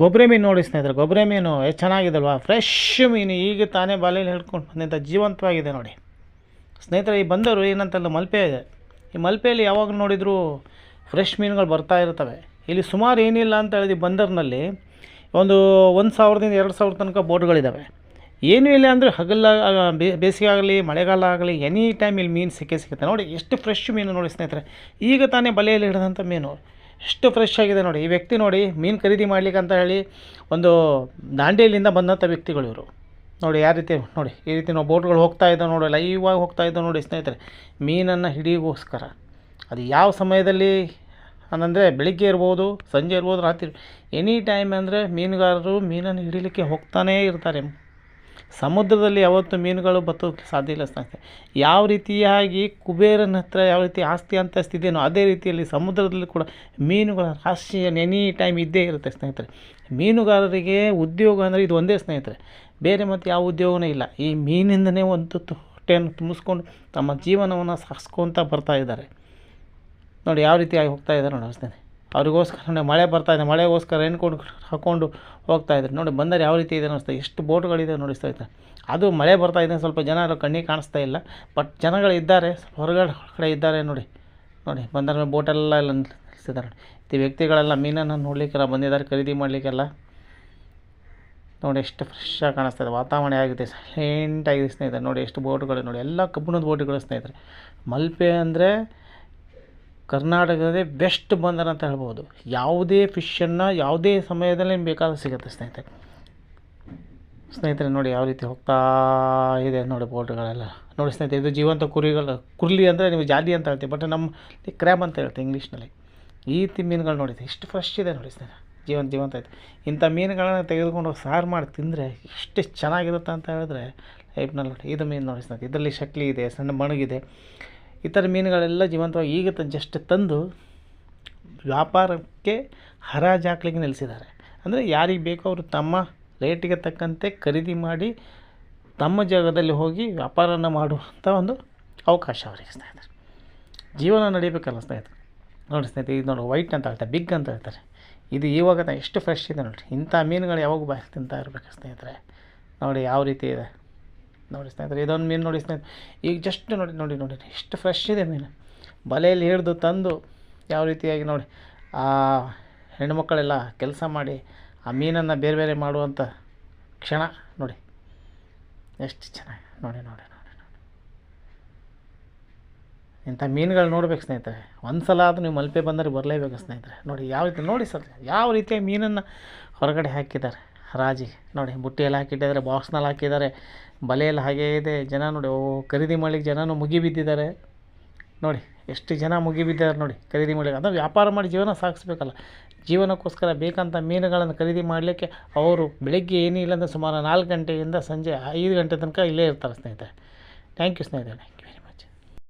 ಗೊಬ್ಬರೆ ಮೀನು ನೋಡಿ ಸ್ನೇಹಿತರೆ, ಗೊಬ್ಬರಿ ಮೀನು ಎಷ್ಟು ಚೆನ್ನಾಗಿದಲ್ವಾ? ಫ್ರೆಶ್ ಮೀನು ಈಗ ತಾನೇ ಬಾಲೆಯಲ್ಲಿ ಹಿಡ್ಕೊಂಡು ಬಂದಂಥ ಜೀವಂತವಾಗಿದೆ ನೋಡಿ. ಸ್ನೇಹಿತರೆ, ಈ ಬಂದರು ಏನಂತಲ್ಲ ಮಲ್ಪೆ ಇದೆ. ಈ ಮಲ್ಪೆಯಲ್ಲಿ ಯಾವಾಗ ನೋಡಿದರೂ ಫ್ರೆಶ್ ಮೀನುಗಳು ಬರ್ತಾ ಇರ್ತವೆ. ಇಲ್ಲಿ ಸುಮಾರು ಏನಿಲ್ಲ ಅಂತ ಹೇಳಿದ್ವಿ ಬಂದರ್ನಲ್ಲಿ ಒಂದು ಒಂದು ಸಾವಿರದಿಂದ ಎರಡು ಸಾವಿರ ತನಕ ಬೋಟ್ಗಳಿದ್ದಾವೆ ಏನೂ ಇಲ್ಲ ಅಂದರೆ ಹಗಲ ಬೇಸಿಗೆ ಆಗಲಿ, ಮಳೆಗಾಲ ಆಗಲಿ ಎನಿ ಟೈಮ್ ಇಲ್ಲಿ ಮೀನು ಸಿಕ್ಕೇ ಸಿಗುತ್ತೆ. ನೋಡಿ, ಎಷ್ಟು ಫ್ರೆಶ್ ಮೀನು ನೋಡಿ ಸ್ನೇಹಿತರೆ. ಈಗ ತಾನೇ ಬಲೆಯಲ್ಲಿ ಹಿಡಿದಂಥ ಮೀನು. ಎಷ್ಟು ಫ್ರೆಶ್ ಆಗಿದೆ ನೋಡಿ. ಈ ವ್ಯಕ್ತಿ ನೋಡಿ, ಮೀನು ಖರೀದಿ ಮಾಡ್ಲಿಕ್ಕೆ ಅಂತ ಹೇಳಿ ಒಂದು ದಾಂಡೇಲಿಯಿಂದ ಬಂದಂಥ ವ್ಯಕ್ತಿಗಳು ಇವರು. ನೋಡಿ ಯಾವ ರೀತಿ, ನೋಡಿ, ಈ ರೀತಿ ನಾವು ಬೋಟ್ಗಳು ಹೋಗ್ತಾ ಇದ್ದಾವೆ ನೋಡಿ ಲೈವಾಗಿ ಹೋಗ್ತಾ ಇದ್ದಾವೆ ನೋಡಿ ಸ್ನೇಹಿತರೆ, ಮೀನನ್ನು ಹಿಡಿಯೋಗೋಸ್ಕರ. ಅದು ಯಾವ ಸಮಯದಲ್ಲಿ ಅಂದರೆ ಬೆಳಿಗ್ಗೆ ಇರ್ಬೋದು, ಸಂಜೆ ಇರ್ಬೋದು, ರಾತ್ರಿ ಎನಿ ಟೈಮ್ ಅಂದರೆ ಮೀನುಗಾರರು ಮೀನನ್ನು ಹಿಡಿಲಿಕ್ಕೆ ಹೋಗ್ತಾನೇ ಇರ್ತಾರೆ. ಸಮುದ್ರದಲ್ಲಿ ಯಾವತ್ತೂ ಮೀನುಗಳು ಬತ್ತೋಕ್ಕೆ ಸಾಧ್ಯ ಇಲ್ಲ ಸ್ನೇಹಿತರೆ. ಯಾವ ರೀತಿಯಾಗಿ ಕುಬೇರನ ಹತ್ರ ಯಾವ ರೀತಿ ಆಸ್ತಿ ಅಂತ ಇದೆಯೋ ಅದೇ ರೀತಿಯಲ್ಲಿ ಸಮುದ್ರದಲ್ಲಿ ಕೂಡ ಮೀನುಗಳ ರಾಶಿಯ ಎನಿ ಟೈಮ್ ಇದ್ದೇ ಇರುತ್ತೆ ಸ್ನೇಹಿತರೆ. ಮೀನುಗಾರರಿಗೆ ಉದ್ಯೋಗ ಅಂದರೆ ಇದು ಒಂದೇ ಸ್ನೇಹಿತರೆ. ಬೇರೆ ಮತ್ತು ಯಾವ ಉದ್ಯೋಗವೂ ಇಲ್ಲ. ಈ ಮೀನಿಂದನೇ ಒಂದು ಹೊಟ್ಟೆಯನ್ನು ತುಂಬಿಸ್ಕೊಂಡು ತಮ್ಮ ಜೀವನವನ್ನು ಸಾಗಿಸ್ಕೊತ ಬರ್ತಾ ಇದ್ದಾರೆ. ನೋಡಿ ಯಾವ ರೀತಿಯಾಗಿ ಹೋಗ್ತಾ ಇದ್ದಾರೆ ನೋಡಿ ಸ್ನೇಹಿತರೆ. ಅವ್ರಿಗೋಸ್ಕರ ನೋಡಿ ಮಳೆ ಬರ್ತಾ ಇದೆ, ಮಳೆಗೋಸ್ಕರ ರೇನ್ಕೋಟ್ ಹಾಕ್ಕೊಂಡು ಹೋಗ್ತಾ ಇದ್ದಾರೆ. ನೋಡಿ, ಬಂದರೆ ಯಾವ ರೀತಿ ಇದೆ ಅನ್ನಿಸ್ತಾ ಎಷ್ಟು ಬೋಟ್ಗಳಿದೆ ನೋಡಿ ಸ್ನೇಹಿತರೆ ಅದು ಮಳೆ ಬರ್ತಾ ಇದೆ, ಸ್ವಲ್ಪ ಜನರು ಕಣ್ಣಿಗೆ ಕಾಣಿಸ್ತಾ ಇಲ್ಲ. ಬಟ್ ಜನಗಳಿದ್ದಾರೆ ಸ್ವಲ್ಪ ಹೊರಗಡೆ ಕಡೆ ಇದ್ದಾರೆ ನೋಡಿ. ನೋಡಿ, ಬಂದರೆ ಬೋಟೆಲ್ಲ ಎಲ್ಲ ನಿಲ್ಲಿಸಿದ್ದಾರೆ. ಈ ವ್ಯಕ್ತಿಗಳೆಲ್ಲ ಮೀನನ್ನು ನೋಡಲಿಕ್ಕೆಲ್ಲ ಬಂದಿದ್ದಾರೆ, ಖರೀದಿ ಮಾಡಲಿಕ್ಕೆಲ್ಲ. ನೋಡಿ, ಎಷ್ಟು ಫ್ರೆಶ್ ಕಾಣಿಸ್ತಾ ಇದೆ. ವಾತಾವರಣ ಆಗಿದೆ ಸೈಲೆಂಟ್ ಆಗಿದೆ ಸ್ನೇಹಿತರೆ. ನೋಡಿ, ಎಷ್ಟು ಬೋಟ್ಗಳು ನೋಡಿ, ಎಲ್ಲ ಕಬ್ಬಿಣದ ಬೋಟ್ಗಳು ಸ್ನೇಹಿತರೆ. ಮಲ್ಪೆ ಅಂದರೆ ಕರ್ನಾಟಕದೇ ಬೆಸ್ಟ್ ಬಂದರ್ ಅಂತ ಹೇಳ್ಬೋದು. ಯಾವುದೇ ಫಿಶನ್ನು ಯಾವುದೇ ಸಮಯದಲ್ಲಿ ನಿಮ್ಗೆ ಬೇಕಾದ್ರೆ ಸಿಗುತ್ತೆ ಸ್ನೇಹಿತರೆ. ಸ್ನೇಹಿತರೆ, ನೋಡಿ ಯಾವ ರೀತಿ ಹೋಗ್ತಾ ಇದೆ ನೋಡಿ ಬೋಟ್ಗಳೆಲ್ಲ ನೋಡಿ ಸ್ನೇಹಿತರೆ, ಇದು ಜೀವಂತ ಕುರಿಗಳು ಕುರ್ಲಿ ಅಂದರೆ ನೀವು ಜಾಲಿ ಅಂತ ಹೇಳ್ತೀವಿ, ಬಟ್ ನಮ್ಮ ಕ್ರ್ಯಾಬ್ ಅಂತ ಹೇಳ್ತೀವಿ ಇಂಗ್ಲೀಷ್ನಲ್ಲಿ. ಈ ರೀತಿ ಮೀನುಗಳು ನೋಡಿ ಎಷ್ಟು ಫ್ರೆಶ್ ಇದೆ ನೋಡಿ ಸ್ನೇಹಿತರೆ. ಜೀವಂತ ಜೀವಂತ ಐತೆ ಇಂಥ ಮೀನುಗಳನ್ನು ತೆಗೆದುಕೊಂಡು ಸಾರು ಮಾಡಿ ತಿಂದರೆ ಎಷ್ಟು ಚೆನ್ನಾಗಿರುತ್ತೆ ಅಂತ ಹೇಳಿದ್ರೆ, ಲೈಫ್ನಲ್ಲಿ ನೋಡಿ, ಇದು ಮೀನು ನೋಡಿ ಸ್ನೇಹಿತರೆ, ಇದರಲ್ಲಿ ಶಕ್ಲಿ ಇದೆ, ಸಣ್ಣ ಮಣಗಿದೆ. ಥರ ಮೀನುಗಳೆಲ್ಲ ಜೀವಂತವಾಗಿ ಈಗ ತ ಜಸ್ಟ್ ತಂದು ವ್ಯಾಪಾರಕ್ಕೆ ಹರಾಜು ಹಾಕ್ಲಿಕ್ಕೆ ನಿಲ್ಲಿಸಿದ್ದಾರೆ ಅಂದರೆ ಯಾರಿಗೆ ಬೇಕೋ ಅವರು ತಮ್ಮ ರೇಟಿಗೆ ತಕ್ಕಂತೆ ಖರೀದಿ ಮಾಡಿ ತಮ್ಮ ಜಾಗದಲ್ಲಿ ಹೋಗಿ ವ್ಯಾಪಾರನ ಮಾಡುವಂಥ ಒಂದು ಅವಕಾಶ ಅವರಿಗೆ ಸ್ನೇಹಿತರೆ ಜೀವನ ನಡೀಬೇಕಲ್ಲ ಸ್ನೇಹಿತರೆ. ನೋಡಿ ಸ್ನೇಹಿತರೆ, ಇದು ನೋಡಿ ವೈಟ್ ಅಂತ ಹೇಳ್ತಾರೆ, ಬಿಗ್ ಅಂತ ಹೇಳ್ತಾರೆ. ಇದು ಇವಾಗ ಎಷ್ಟು ಫ್ರೆಶ್ ಇದೆ ನೋಡಿರಿ. ಇಂಥ ಮೀನುಗಳು ಯಾವಾಗ ಬಾಯಿ ತಿಂತಾ ಇರಬೇಕು ಸ್ನೇಹಿತರೆ. ನೋಡಿ ಯಾವ ರೀತಿ ಇದೆ. ನೋಡಿ ಸ್ನೇಹಿತರೆ, ಇದೊಂದು ಮೀನು ನೋಡಿ ಸ್ನೇಹಿತರೆ. ಈಗ ಜಸ್ಟ್ ನೋಡಿ ನೋಡಿ ನೋಡಿ ಎಷ್ಟು ಫ್ರೆಶ್ ಇದೆ ಮೀನು. ಬಲೆಯಲ್ಲಿ ಹಿಡಿದು ತಂದು ಯಾವ ರೀತಿಯಾಗಿ ನೋಡಿ, ಆ ಹೆಣ್ಮಕ್ಕಳೆಲ್ಲ ಕೆಲಸ ಮಾಡಿ ಆ ಮೀನನ್ನು ಬೇರೆ ಬೇರೆ ಮಾಡುವಂಥ ಕ್ಷಣ ನೋಡಿ. ಎಷ್ಟು ಚೆನ್ನಾಗಿ, ನೋಡಿ ನೋಡಿ ನೋಡಿ ನೋಡಿ ಇಂಥ ಮೀನುಗಳು ನೋಡ್ಬೇಕು ಸ್ನೇಹಿತರೆ. ಒಂದು ಸಲ ಆದರೂ ನೀವು ಮಲ್ಪೆ ಬಂದರೆ ಬರಲೇಬೇಕು ಸ್ನೇಹಿತರೆ. ನೋಡಿ, ಯಾವ ರೀತಿ, ನೋಡಿ ಸರ್, ಯಾವ ರೀತಿಯ ಮೀನನ್ನು ಹೊರಗಡೆ ಹಾಕಿದ್ದಾರೆ. ಹರಾಜಿ ನೋಡಿ ಬುಟ್ಟಿಯಲ್ಲಿ ಹಾಕಿಟ್ಟಿದ್ದಾರೆ ಬಾಕ್ಸ್ನಲ್ಲಿ ಹಾಕಿದ್ದಾರೆ. ಬಲೆಯಲ್ಲಿ ಹಾಗೇ ಇದೆ. ಜನ ನೋಡಿ, ಓ, ಖರೀದಿ ಮಾಡ್ಲಿಕ್ಕೆ ಜನನೂ ಮುಗಿ ಬಿದ್ದಿದ್ದಾರೆ. ನೋಡಿ, ಎಷ್ಟು ಜನ ಮುಗಿ ಬಿದ್ದಾರೆ ನೋಡಿ, ಖರೀದಿ ಮಾಡಲಿಕ್ಕೆ. ಅದು ವ್ಯಾಪಾರ ಮಾಡಿ ಜೀವನ ಸಾಗಿಸ್ಬೇಕಲ್ಲ. ಜೀವನಕ್ಕೋಸ್ಕರ ಬೇಕಂತ ಮೀನುಗಳನ್ನು ಖರೀದಿ ಮಾಡಲಿಕ್ಕೆ ಅವರು ಬೆಳಗ್ಗೆ ಏನಿಲ್ಲ ಅಂದರೆ ಸುಮಾರು ನಾಲ್ಕು ಗಂಟೆಯಿಂದ ಸಂಜೆ ಐದು ಗಂಟೆ ತನಕ ಇಲ್ಲೇ ಇರ್ತಾರೆ ಸ್ನೇಹಿತರೆ. ಥ್ಯಾಂಕ್ ಯು ಸ್ನೇಹಿತರೆ.